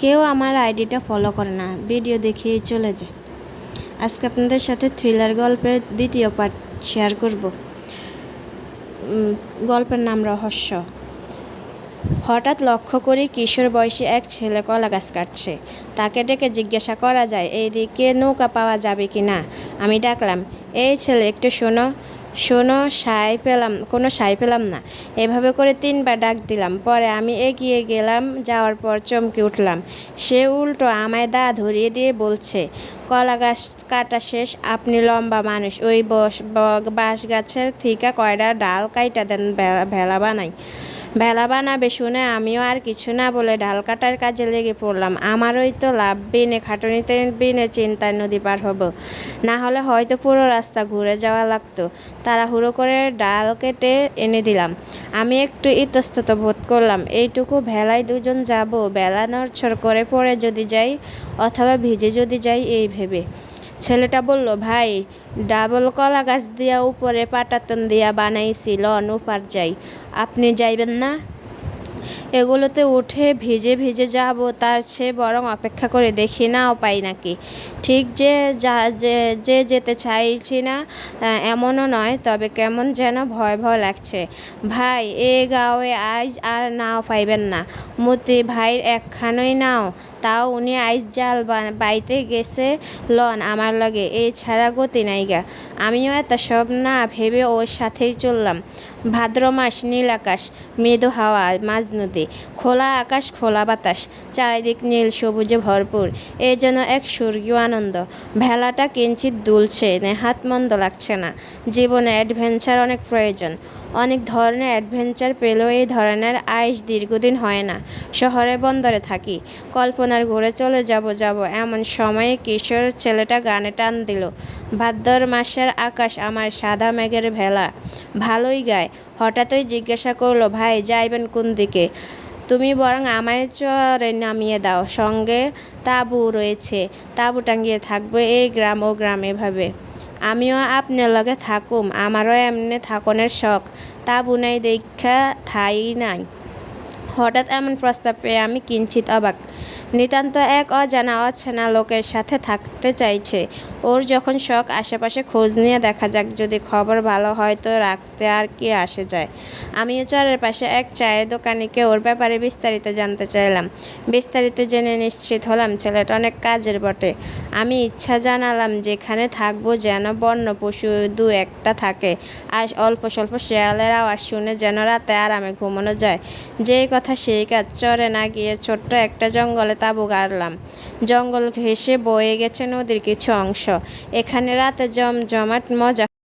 কেউ আমার আইডিটা ফলো করে না। ভিডিও দেখেই চলে যায়। আজকে আপনাদের সাথে থ্রিলার গল্পের দ্বিতীয় পার্ট শেয়ার করব। গল্পের নাম রহস্য। হঠাৎ লক্ষ্য করি কিশোর বয়সী এক ছেলে কলা গাছ কাটছে। তাকে ডেকে জিজ্ঞাসা করা যায় এইদিকে নৌকা পাওয়া যাবে কি না আমি ডাকলাম, এই ছেলে, একটু শোনো। শোনো সাই পেলাম, কোনো সাই পেলাম না। এভাবে করে তিনবার ডাক দিলাম। পরে আমি এগিয়ে গেলাম, যাওয়ার পর চমকে উঠলাম। সে উল্টো আমায় দা ধরিয়ে দিয়ে বলছে, কলা গাছ কাটা শেষ, আপনি লম্বা মানুষ। ওই বস বাঁশ গাছের থিকা কয়টা ডাল কাইটা দেন ভেলা বানাই। ভেলা বানাবে শুনে আমিও আর কিছু না বলে ডাল কাটার কাজে লেগে পড়লাম। আমারই তো লাভ বিনে খাটুনিতে বিনে চিন্তায় নদী পার হব। না হলে হয়তো পুরো রাস্তা ঘুরে যাওয়া লাগতো। তাড়াহুড়ো করে ডাল কেটে এনে দিলাম। আমি একটু ইতস্তত বোধ করলাম, এইটুকু ভেলায় দুজন যাব, বেলা নড়ছড় করে পড়ে যদি যাই, অথবা ভিজে যদি যাই, এই ভেবে। ছেলেটা বলল, ভাই, ডাবল কলা গাছ দিয়া উপরে পাটাতন দিয়া বানাইছি, লন, উপার যাই। আপনি যাইবেন না? এগুলোতে উঠে ভিজে ভিজে যাব, তার চেয়ে বরং অপেক্ষা করে দেখি নাও পাই নাকি। ঠিক যে যা, যে যেতে চাইছি না এমনও নয়, তবে কেমন যেন ভয় ভয় লাগছে। ভাই, এ গাঁয়ে আজ আর নাও পাইবেন না। মতি ভাইয়ের একখানই নাও। তাও উনি আইজ জাল বাইতে গেছে লন আমার লগে এই ছাড়া গতি নাইগা আমিও এত সব না ভেবে ওর সাথেই চললাম। ভাদ্র মাস নীল আকাশ মৃদু হাওয়া, মাঝ নদী খোলা আকাশ, খোলা বাতাস, চারিদিক নীল, সবুজে ভরপুর। এ যেন এক স্বর্গীয় আনন্দ। ভেলাটা কিঞ্চিত দুলছে, নেহাত মন্দ লাগছে না। জীবনে অ্যাডভেঞ্চার অনেক প্রয়োজন। অনেক ধরনের অ্যাডভেঞ্চার পেলেও এই ধরনের আইস দীর্ঘদিন হয় না। শহরে, বন্দরে থাকি। কল্পনার ঘুরে চলে যাব যাব। এমন সময়ে কিশোর ছেলেটা গানে টান দিল। ভাদ্র মাসের আকাশ আমার সাদা মেঘের ভেলা। ভালোই গায়। হঠাৎই জিজ্ঞাসা করল, ভাই, যাইবেন কোন দিকে? তুমি বরং আমায় চরে নামিয়ে দাও। সঙ্গে তাঁবু রয়েছে। তাঁবু টাঙ্গিয়ে থাকবে এই গ্রাম ও গ্রাম এভাবে। আমিও আপনার লগে থাকুম। আমারও এমনি থাকনের শখ। তাঁবু নাই দেখা থাই নাই। হঠাৎ এমন প্রস্তাব পেয়ে আমি কিঞ্চিত অবাক। নিতান্ত এক অজানা অচেনা লোকের সাথে থাকতে চাইছে। ওর যখন শখ, আশেপাশে খোঁজ নিয়ে দেখা যাক, যদি খবর ভালো হয় তো রাখতে আর কি আসে যায়। আমিও চরের পাশে এক চায়ের দোকানিকে ওর ব্যাপারে বিস্তারিত জানতে চাইলাম। বিস্তারিত জেনে নিশ্চিত হলাম, ছেলেটা অনেক কাজের বটে। আমি ইচ্ছা জানালাম যেখানে থাকব যেন বন্য পশু দু একটা থাকে। আর অল্প স্বল্প শেয়ালের আওয়াজ শুনে যেন রাতে আরামে ঘুমানো যায়। যেই কথা সেই কাজ, চরে না গিয়ে ছোট্ট একটা জঙ্গলে তাঁবু গাড়লাম জঙ্গল ঘেঁষে বয়ে গেছে নদীর কিছু অংশ। এখানে রাতে জমজমাট মজা